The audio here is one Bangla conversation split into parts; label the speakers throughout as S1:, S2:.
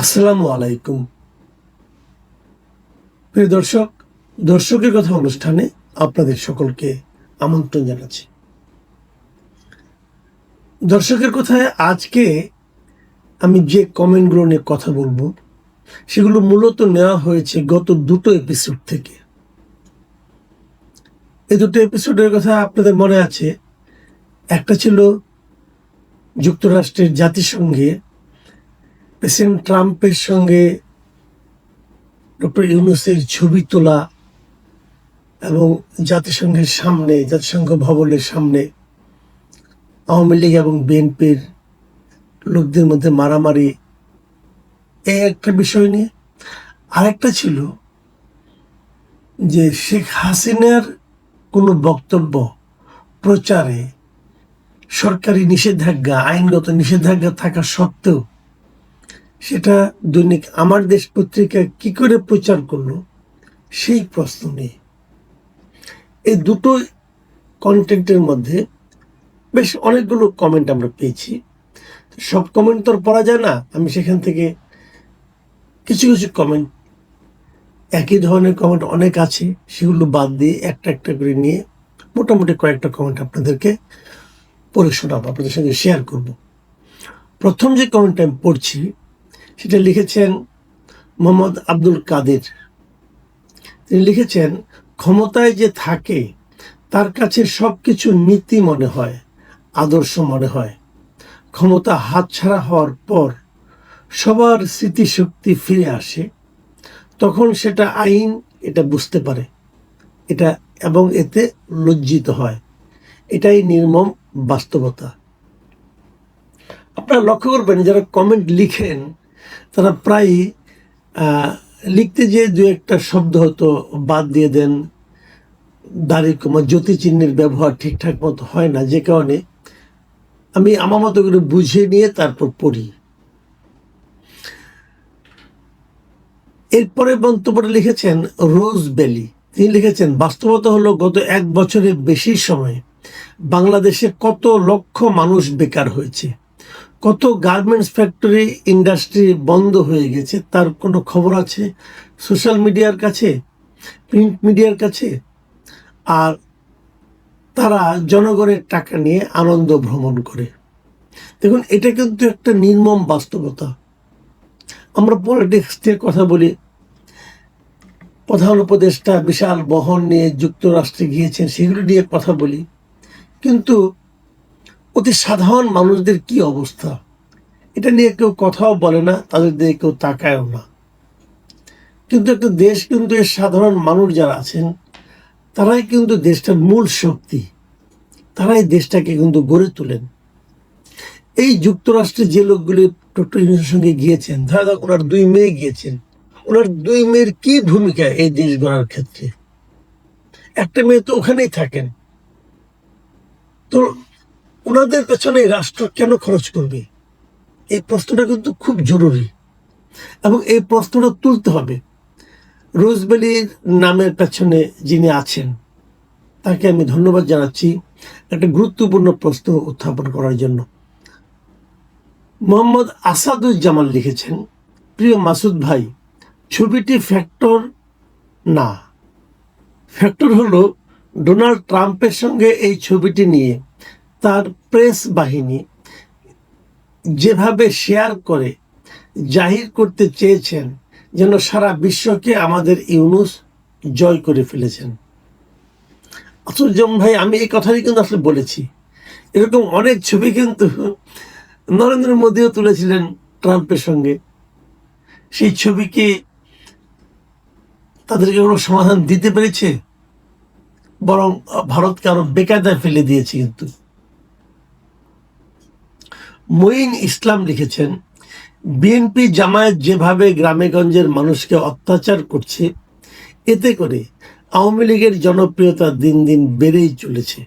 S1: আসসালামু আলাইকুম। প্রিয় দর্শক, দর্শকের কথা অনুষ্ঠানে আপনাদের সকলকে আমন্ত্রণ জানাচ্ছি। দর্শকের কথায় আজকে আমি যে কমেন্টগুলো নিয়ে কথা বলব, সেগুলো মূলত নেওয়া হয়েছে গত দুটো এপিসোড থেকে। এই দুটো এপিসোডের কথা আপনাদের মনে আছে? একটা ছিল যুক্তরাষ্ট্রের জাতিসংঘে প্রেসিডেন্ট ট্রাম্পের সঙ্গে ডক্টর ইউনুসের ছবি তোলা এবং জাতিসংঘের সামনে, জাতিসংঘ ভবনের সামনে আওয়ামী লীগ এবং বিএনপির লোকদের মধ্যে মারামারি এই একটা বিষয় নিয়ে। আরেকটা ছিল যে শেখ হাসিনার কোনো বক্তব্য, প্রচারে সরকারি নিষেধাজ্ঞা, আইনগত নিষেধাজ্ঞা থাকা সত্ত্বেও সেটা দৈনিক আমার দেশ পত্রিকা কি করে প্রচার করল? সেই প্রশ্ন নিয়ে। এই দুটো কন্টেন্টের মধ্যে বেশ অনেকগুলো কমেন্ট আমরা পেয়েছি। সব কমেন্ট তো পড়া যায় না। আমি সেখান থেকে কিছু কিছু কমেন্ট একই ধরনের কমেন্ট অনেক আছে। সেগুলো বাদ দিয়ে একটা একটা করে নিয়ে মোটামুটি কয়েকটা কমেন্ট আপনাদেরকে পড়ে শোনাবো, আপনাদের সঙ্গে শেয়ার করব। প্রথম যে কমেন্টটা আমি পড়ছি সেটা লিখেছেন মোহাম্মদ আব্দুল কাদের। তিনি লিখেছেন, ক্ষমতায় যে থাকে, তার কাছে সব কিছু নীতি মনে হয়, আদর্শ মনে হয়। ক্ষমতা হাতছাড়া হওয়ার পর সবার স্মৃতিশক্তি ফিরে আসে, তখন সেটা আইন, এটা বুঝতে পারে। এটা, এবং এতে লজ্জিত হয়। এটাই নির্মম বাস্তবতা। আপনারা লক্ষ্য করবেন, যারা কমেন্ট লিখেন তারা প্রায় লিখতে যে দু একটা শব্দ হয়তো বাদ দিয়ে দেন। দাড়ি কমা জ্যোতি চিহ্নের ব্যবহার ঠিকঠাক মতো হয় না যে কারণে আমি আমার মতো করে বুঝে নিয়ে তারপর পড়ি। এরপরে মন্তব্যটা লিখেছেন রোজ বেলি। তিনি লিখেছেন, বাস্তবতা হলো গত এক বছরের বেশি সময় বাংলাদেশে কত লক্ষ মানুষ বেকার হয়েছে। কত গার্মেন্টস ফ্যাক্টরি ইন্ডাস্ট্রি বন্ধ হয়ে গেছে, তার কোনো খবর আছে? সোশ্যাল মিডিয়ার কাছে? প্রিন্ট মিডিয়ার কাছে? আর তারা জনগণের টাকা নিয়ে আনন্দ ভ্রমণ করে। দেখুন, এটা কিন্তু একটা নির্মম বাস্তবতা। আমরা পলিটিক্স নিয়ে কথা বলি। প্রধান উপদেষ্টা বিশাল বহন নিয়ে যুক্তরাষ্ট্রে গিয়েছেন, সেগুলো নিয়ে কথা বলি। কিন্তু অতি সাধারণ মানুষদের কি অবস্থা? এটা নিয়ে কেউ কথাও বলে না, তাদের দিকে কেউ তাকায়ও না। কিন্তু একটা দেশ কিন্তু এর সাধারণ মানুষ যারা আছেন, তারাই কিন্তু দেশটার মূল শক্তি। তারাই দেশটাকে কিন্তু গড়ে তোলেন। এই যুক্তরাষ্ট্রে যে লোকগুলি ডক্টর সঙ্গে গিয়েছেন, ধরা যাক ওনার দুই মেয়ে গিয়েছেন, ওনার দুই মেয়ের কি ভূমিকা এই দেশ গড়ার ক্ষেত্রে? একটা মেয়ে তো ওখানেই থাকেন। তো ওনাদের পেছনে রাষ্ট্র কেন খরচ করবে? এই প্রশ্নটা কিন্তু খুব জরুরি। এবং এই প্রশ্নটা তুলতে হবে। রোজবেলির নামের পেছনে যিনি আছেন, তাকে আমি ধন্যবাদ জানাচ্ছি। একটা গুরুত্বপূর্ণ প্রশ্ন উত্থাপন করার জন্য। মোহাম্মদ আসাদুজ্জামান লিখেছেন, প্রিয় মাসুদ ভাই, ছবিটি ফ্যাক্টর না। ফ্যাক্টর হলো ডোনাল্ড ট্রাম্পের সঙ্গে এই ছবিটি নিয়ে তার প্রেস বাহিনী যেভাবে শেয়ার করে, জাহির করতে চেয়েছেন, যেন সারা বিশ্বকে আমাদের ইউনুস জয় করে ফেলেছেন। আসল ভাই, আমি এই কথাই কিন্তু আসলে বলেছি। এরকম অনেক ছবি কিন্তু নরেন্দ্র মোদীও তুলেছিলেন ট্রাম্পের সঙ্গে। সেই ছবিকে তাদেরকে কোনো সমাধান দিতে পেরেছে? বরং ভারতকে আরও বেকায়দায় ফেলে দিয়েছে কিন্তু। মঈন ইসলাম লিখেছেন, বিএনপি জামায়াত যেভাবে গ্রামেগঞ্জের মানুষকে অত্যাচার করছে, এতে করে আওয়ামী লীগের জনপ্রিয়তা দিন দিন বেড়েই চলেছে।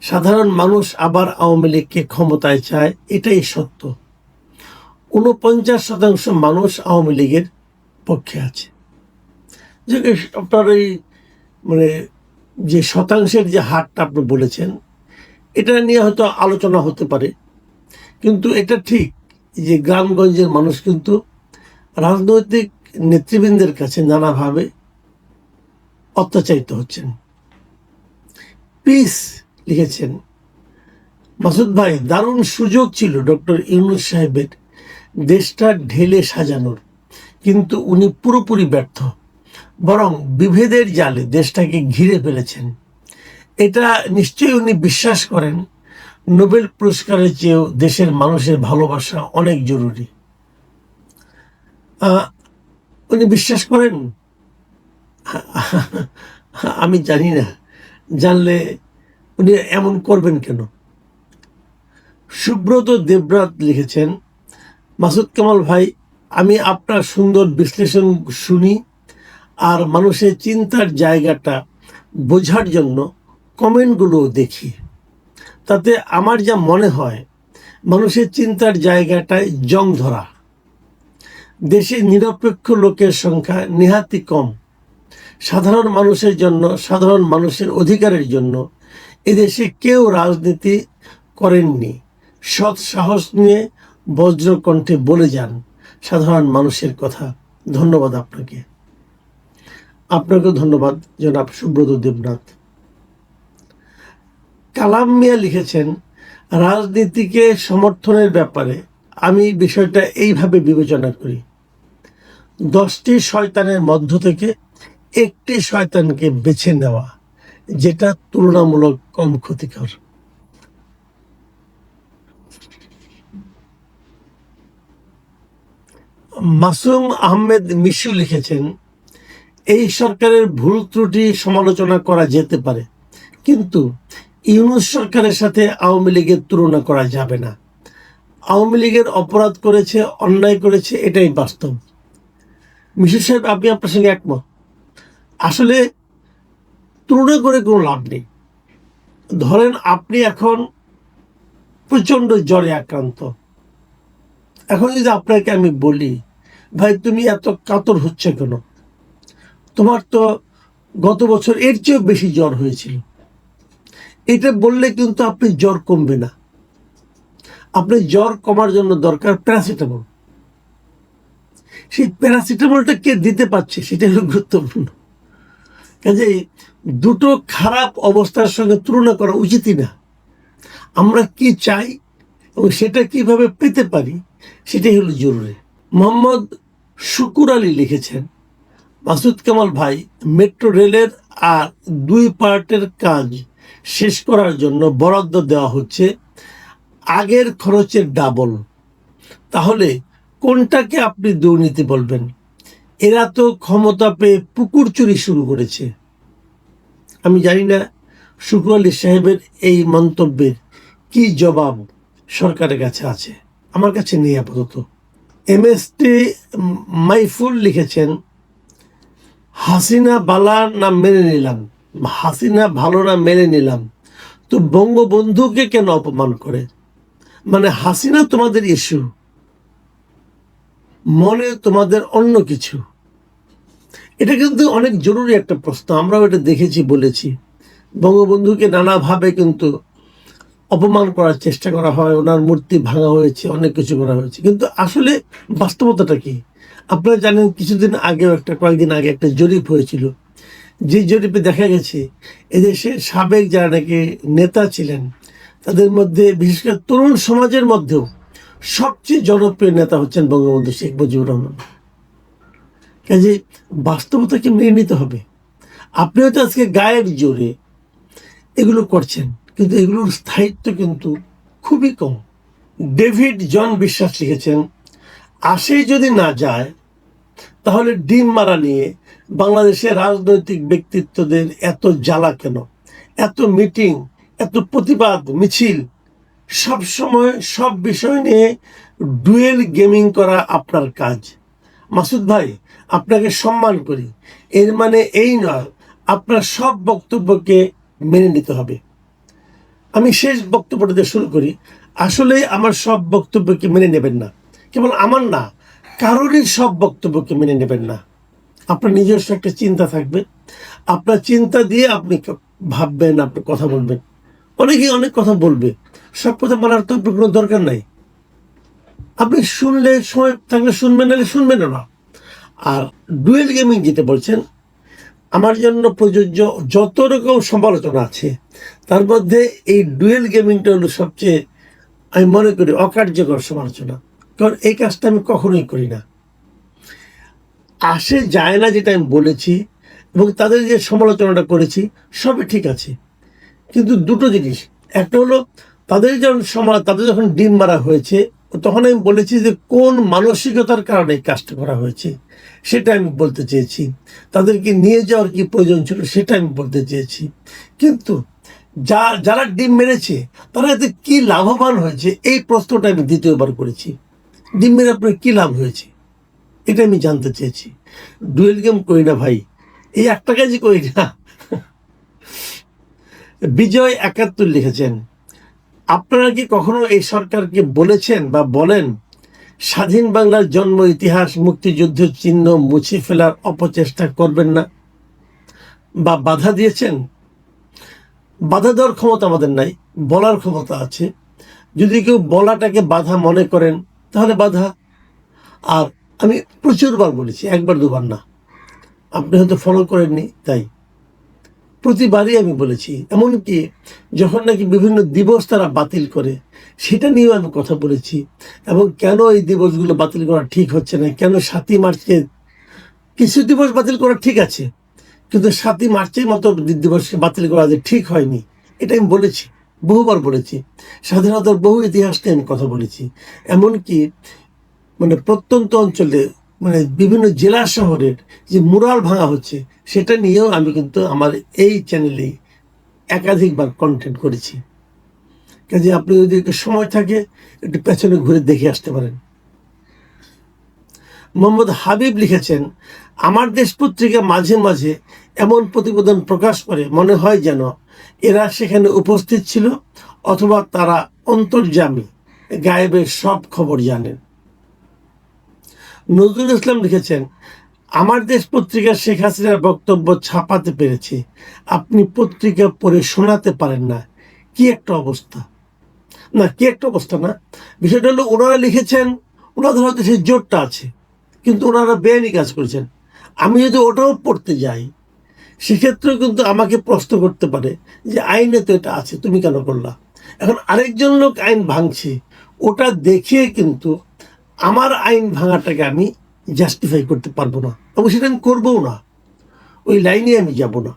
S1: সাধারণ মানুষ আবার আওয়ামী লীগকে ক্ষমতায় চায়, এটাই সত্য। উনপঞ্চাশ শতাংশ মানুষ আওয়ামী লীগের পক্ষে আছে। যে আপনার এই মানে যে শতাংশের যে হারটা আপনি বলেছেন, এটা নিয়ে হয়তো আলোচনা হতে পারে। কিন্তু এটা ঠিক যে গ্রামগঞ্জের মানুষ কিন্তু রাজনৈতিক নেতৃবৃন্দের কাছে নানাভাবে অত্যাচারিত হচ্ছেন। পিস লিখেছেন, মাসুদ ভাই, দারুণ সুযোগ ছিল ডক্টর ইউনুস সাহেবের দেশটা ঢেলে সাজানোর। কিন্তু উনি পুরোপুরি ব্যর্থ। বরং বিভেদের জালে দেশটাকে ঘিরে ফেলেছেন। এটা নিশ্চয়ই উনি বিশ্বাস করেন নোবেল পুরস্কারের চেয়েও দেশের মানুষের ভালোবাসা অনেক জরুরি। উনি বিশ্বাস করেন? আমি জানি না। জানলে উনি এমন করবেন কেন? সুব্রত দেবরাত লিখেছেন, মাসুদ কামাল ভাই, আমি আপনার সুন্দর বিশ্লেষণ শুনি আর মানুষের চিন্তার জায়গাটা বোঝার জন্য কমেন্টগুলো দেখি। তাতে আমার যা মনে হয়, মানুষের চিন্তার জায়গাটায় জং ধরা। দেশে নিরপেক্ষ লোকের সংখ্যা নেহাতি কম। সাধারণ মানুষের জন্য, সাধারণ মানুষের অধিকারের জন্য এদেশে কেউ রাজনীতি করেননি। সৎ সাহস নিয়ে বজ্রকণ্ঠে বলে যান সাধারণ মানুষের কথা। ধন্যবাদ আপনাকে। আপনাকেও ধন্যবাদ, জনাব সুব্রত দেবনাথ। কালাম মিয়া লিখেছেন, রাজনীতিকে সমর্থনের ব্যাপারে আমি বিষয়টা এইভাবে বিবেচনা করি। দশটি শয়তানের মধ্য থেকে একটি শয়তানকে বেছে নেওয়া, যেটা তুলনামূলক কম ক্ষতিকর। মাসুম আহমেদ মিশু লিখেছেন, এই সরকারের ভুল ত্রুটি সমালোচনা করা যেতে পারে, কিন্তু ইউনুস সরকারের সাথে আওয়ামী লীগের তুলনা করা যাবে না। আওয়ামী লীগের অপরাধ করেছে, অন্যায় করেছে, এটাই বাস্তব। মিশু সাহেব, আপনি আপনার সঙ্গে একমত? আসলে তুলনা করে কোনো লাভ নেই। ধরেন আপনি এখন প্রচণ্ড জ্বরে আক্রান্ত। এখন যদি আপনাকে আমি বলি, ভাই, তুমি এত কাতর হচ্ছে কেন? তোমার তো গত বছর এর চেয়েও বেশি জ্বর হয়েছিল। এটা বললে কিন্তু আপনি জ্বর কমবে না। আপনি জ্বর কমার জন্য দরকার প্যারাসিটামল। সেই প্যারাসিটামলটা কে দিতে পারছে সেটা হলো গুরুত্বপূর্ণ। কাজেই দুটো খারাপ অবস্থার সঙ্গে তুলনা করা উচিতই না। আমরা কি চাই এবং সেটা কীভাবে পেতে পারি সেটাই হলো জরুরি। মোহাম্মদ শুকুর আলী লিখেছেন, মাসুদ কামাল ভাই, মেট্রো রেলের আর দুই পার্টের কাজ। শেষ করার জন্য বরাদ্দ দেওয়া হচ্ছে আগের খরচের ডাবল তাহলে কোনটাকে আপনি দুর্নীতি বলবেন? এরা তো ক্ষমতা পেয়ে পুকুর চুরি শুরু করেছে। আমি জানি না শুক্র আলী সাহেবের এই মন্তব্যের কি জবাব সরকারের কাছে আছে। আমার কাছে নেই আপাতত। এম এস টি মাইফুল লিখেছেন, হাসিনা বালা নাম মেনে নিলাম। হাসিনা ভালো না মেনে নিলাম। তো বঙ্গবন্ধুকে কেন অপমান করে? মানে হাসিনা তোমাদের ইস্যু মনে তোমাদের অন্য কিছু। এটা কিন্তু অনেক জরুরি একটা প্রশ্ন, আমরাও এটা দেখেছি, বলেছি। বঙ্গবন্ধুকে নানাভাবে কিন্তু অপমান করার চেষ্টা করা হয়, ওনার মূর্তি ভাঙা হয়েছে, অনেক কিছু করা হয়েছে। কিন্তু আসলে বাস্তবতাটা কি? আপনারা জানেন, কিছুদিন আগেও একটা, কয়েকদিন আগে একটা জরিপ হয়েছিল। যে জরিপে দেখা গেছে এদেশের সাবেক যারা নাকি নেতা ছিলেন, তাদের মধ্যে, বিশেষ করে তরুণ সমাজের মধ্যেও সবচেয়ে জনপ্রিয় নেতা হচ্ছেন বঙ্গবন্ধু শেখ মুজিবুর রহমান। কাজে বাস্তবতাকে মেনে নিতে হবে? আপনি হয়তো আজকে গায়ের জোরে এগুলো করছেন, কিন্তু এগুলোর স্থায়িত্ব কিন্তু খুবই কম। ডেভিড জন বিশ্বাস লিখেছেন আসে যদি না যায়, তাহলে ডিম মারা নিয়ে বাংলাদেশের রাজনৈতিক ব্যক্তিত্বদের এত জ্বালা কেন? এত মিটিং, এত প্রতিবাদ, মিছিল, সব সময় সব বিষয় নিয়ে ডুয়েল গেমিং করা আপনার কাজ। মাসুদ ভাই, আপনাকে সম্মান করি। এর মানে এই নয়, আপনার সব বক্তব্যকে মেনে নিতে হবে। আমি শেষ বক্তব্যটা দিয়ে শুরু করি। আসলে আমার সব বক্তব্যকে মেনে নেবেন না। কেবল আমার না, কারোরই সব বক্তব্যকে মেনে নেবেন না। আপনার নিজস্ব একটা চিন্তা থাকবে। আপনার চিন্তা দিয়ে আপনি ভাববেন, আপনি কথা বলবেন। অনেকেই অনেক কথা বলবে। সব কথা বলার তো আপনার কোনো দরকার নাই। আপনি শুনলে সময় থাকলে শুনবেন, নাহলে শুনবেন না। আর ডুয়েল গেমিং যেটা বলছেন, আমার জন্য প্রযোজ্য যত রকম সমালোচনা আছে, তার মধ্যে এই ডুয়েল গেমিংটা হলো সবচেয়ে, আমি মনে করি অকার্যকর সমালোচনা। কারণ এই কাজটা আমি কখনোই করি না। আসে, যায় না যেটা আমি বলেছি এবং তাদের যে সমালোচনাটা করেছি, সবই ঠিক আছে। কিন্তু দুটো জিনিস। একটা হলো, তাদের যখন সমাজ তাদের যখন ডিম মারা হয়েছে, তখন আমি বলেছি যে কোন মানসিকতার কারণে কাজটা করা হয়েছে, সেটা আমি বলতে চেয়েছি। তাদেরকে নিয়ে যাওয়ার কি প্রয়োজন ছিল, সেটা আমি বলতে চেয়েছি। কিন্তু যা, যারা ডিম মেরেছে, তারা এতে কী লাভবান হয়েছে, এই প্রশ্নটা আমি দ্বিতীয়বার করেছি। ডিম মেরে আপনার কী লাভ হয়েছে? এটা আমি জানতে চেয়েছি। ডুয়েল গেম করি না ভাই। এই একটা কাজই করি না। বিজয় একাত্তর লিখেছেন, আপনারা কি কখনো এই সরকারকে বলেছেন বা বলেন, স্বাধীন বাংলার জন্ম, ইতিহাস মুক্তিযুদ্ধের চিহ্ন মুছে ফেলার অপচেষ্টা করবেন না? বা বাধা দিয়েছেন? বাধা দেওয়ার ক্ষমতা আমাদের নাই, বলার ক্ষমতা আছে। যদি কেউ বলাটাকে বাধা মনে করেন, তাহলে বাধা। আর আমি প্রচুরবার বলেছি, একবার দুবার না। আপনি হয়তো ফলো করেননি, তাই। প্রতিবারই আমি বলেছি, এমনকি যখন নাকি বিভিন্ন দিবস তারা বাতিল করে, সেটা নিয়েও আমি কথা বলেছি, এবং কেন এই দিবসগুলো বাতিল করা ঠিক হচ্ছে না, কেন সাতই মার্চে, কিছু দিবস বাতিল করা ঠিক আছে, কিন্তু সাতই মার্চের মতো দিবসকে বাতিল করা যে ঠিক হয়নি এটা আমি বলেছি, বহুবার বলেছি। স্বাধীনতার বহু ইতিহাস নিয়ে আমি কথা বলেছি, এমনকি মানে প্রত্যন্ত অঞ্চলে মানে বিভিন্ন জেলা শহরের যে মুরাল ভাঙা হচ্ছে, সেটা নিয়েও আমি কিন্তু আমার এই চ্যানেলে একাধিকবার কন্টেন্ট করেছি। কাজে আপনি যদি একটু সময় থাকে, একটু পেছনে ঘুরে দেখে আসতে পারেন। মোহাম্মদ হাবিব লিখেছেন, আমার দেশ পত্রিকা মাঝে মাঝে এমন প্রতিবেদন প্রকাশ করে, মনে হয় যেন এরা সেখানে উপস্থিত ছিল অথবা তারা অন্তর্জামী। গায়েবের সব খবর জানেন। নজরুল ইসলাম লিখেছেন, আমার দেশ পত্রিকা শেখ হাসিনার বক্তব্য ছাপাতে পেরেছে। আপনি পত্রিকা পড়ে শোনাতে পারেন না। কি একটা অবস্থা। না, কি একটা অবস্থা না। বিষয়টা হলো, ওনারা লিখেছেন, ওনাদের হয়তো সেই জোরটা আছে, কিন্তু ওনারা বেআইনি কাজ করেছেন। আমি যদি ওটাও পড়তে যাই, সেক্ষেত্রেও কিন্তু আমাকে প্রশ্ন করতে পারে যে, আইনে তো এটা আছে, তুমি কেন করলা এখন আরেকজন লোক আইন ভাঙছে, ওটা দেখিয়ে কিন্তু আমার আইন ভাঙাটাকে আমি জাস্টিফাই করতে পারব না, এবং সেটা আমি করবও না। ওই লাইনে আমি যাব না।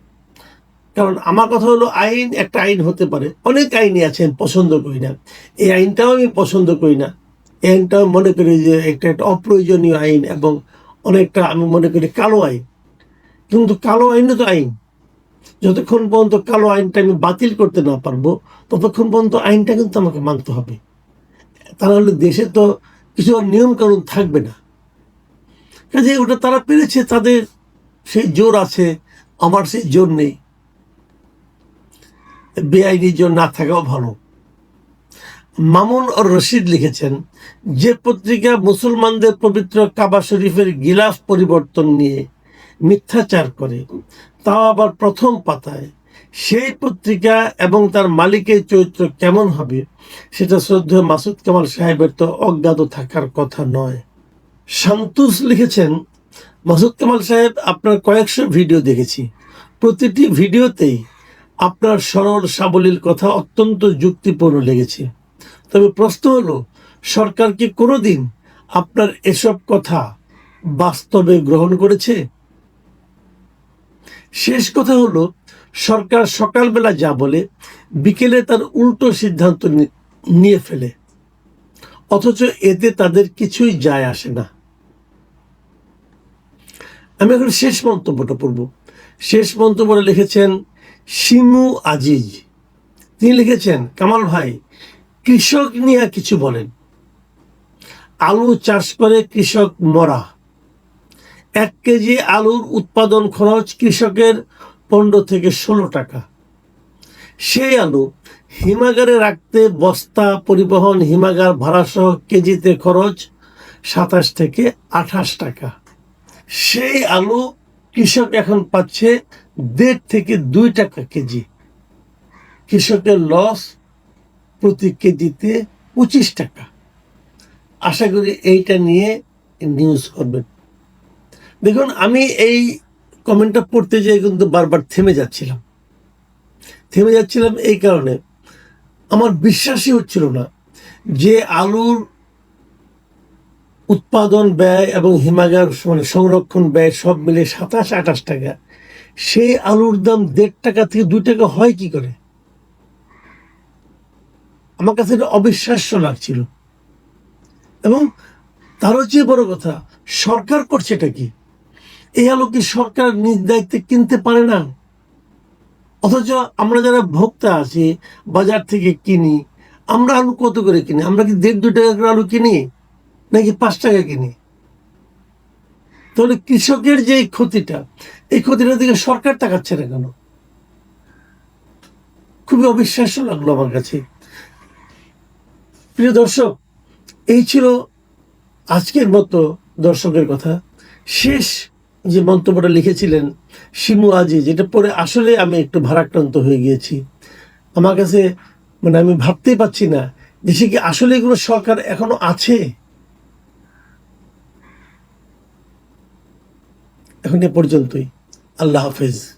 S1: কারণ আমার কথা হলো, আইন একটা আইন হতে পারে। অনেক আইনই আছে, আমি পছন্দ করি না। এই আইনটাও আমি পছন্দ করি না। এই আইনটাও মনে করি যে একটা একটা অপ্রয়োজনীয় আইন এবং অনেকটা আমি মনে করি কালো আইন। কিন্তু কালো আইনও তো আইন। যতক্ষণ পর্যন্ত কালো আইনটা আমি বাতিল করতে না পারব, ততক্ষণ পর্যন্ত আইনটা কিন্তু আমাকে মানতে হবে। তা নাহলে দেশে তো কিছু নিয়ম কানুন থাকবে না। কাজে ওটা তারা পেরেছে, তাদের সেই জোর আছে, আমার সেই জোর নেই। বেআইনি জোর না থাকাও ভালো। মামুন ও রশিদ লিখেছেন, যে পত্রিকা মুসলমানদের পবিত্র কাবা শরীফের গিলাফ পরিবর্তন নিয়ে মিথ্যাচার করে তাও আবার প্রথম পাতায় সেই পত্রিকা এবং তার মালিকের চরিত্র কেমন হবে, সেটা শ্রদ্ধেয় মাসুদ কামাল সাহেবের তো অজ্ঞাত থাকার কথা নয়। সন্তোষ লিখেছেন, মাসুদ কামাল সাহেব, আপনার কয়েকশো ভিডিও দেখেছি। প্রতিটি ভিডিওতেই আপনার সরল সাবলীল কথা অত্যন্ত যুক্তিপূর্ণ লেগেছে। তবে প্রশ্ন হলো, সরকার কি কোনোদিন আপনার এসব কথা বাস্তবে গ্রহণ করেছে? শেষ কথা হলো সরকার সকালবেলা যা বলে, বিকেলে তার উল্টো সিদ্ধান্ত নিয়ে ফেলে। অথচ এতে তাদের কিছুই যায় আসে না। আমি এখন শেষ মন্তব্যটা পড়ব। শেষ মন্তব্যটা লিখেছেন শিমু আজিজ। তিনি লিখেছেন, কামাল ভাই, কৃষক নিয়ে কিছু বলেন। আলু চাষ করে কৃষক মরা। এক কেজি আলুর উৎপাদন খরচ কৃষকের পনেরো থেকে ষোলো টাকা। সেই আলু হিমাগারে রাখতে বস্তা, পরিবহন, হিমাগার ভাড়াসহ কেজিতে খরচ সাতাশ থেকে আঠাশ টাকা। সেই আলু কৃষক এখন পাচ্ছে দেড় থেকে দুই টাকা কেজি। কৃষকের লস প্রতি কেজিতে পঁচিশ টাকা। আশা করি এইটা নিয়ে নিউজ করবেন। দেখুন, আমি এই কমেন্টটা পড়তে যেয়ে কিন্তু বারবার থেমে যাচ্ছিলাম। থেমে যাচ্ছিলাম এই কারণে। আমার বিশ্বাসই হচ্ছিল না যে আলুর উৎপাদন ব্যয় এবং হিমাগার মানে সংরক্ষণ ব্যয় সব মিলে সাতাশ, আঠাশ টাকা। সেই আলুর দাম দেড় টাকা থেকে দুই টাকা হয় কি করে? আমার কাছে এটা অবিশ্বাস্য লাগছিল। এবং তারও চেয়ে বড় কথা, সরকার করছে এটা কি? এই আলু কি সরকার নিজ দায়িত্বে কিনতে পারে না? অথচ আমরা যারা ভোক্তা আছি, বাজার থেকে কিনি, আমরা আলু কত করে কিনি? আমরা কি দেড় দু টাকা করে আলু কিনি? নাকি পাঁচ টাকা কিনি? তাহলে কৃষকের যে ক্ষতিটা, এই ক্ষতিটা থেকে সরকার তাকাচ্ছে না কেন? খুবই অবিশ্বাস্য লাগল আমার কাছে। প্রিয় দর্শক, এই ছিল আজকের মতো দর্শকের কথা। শেষ যে মন্তব্যটা লিখেছিলেন, শিমু আজি, যেটা পরে আসলে আমি একটু ভারাক্রান্ত হয়ে গিয়েছি। আমার কাছে মানে আমি ভাবতেই পাচ্ছি না দেশে কি আসলে কোনো সরকার এখনও আছে? এখন এ পর্যন্তই। আল্লাহ হাফেজ।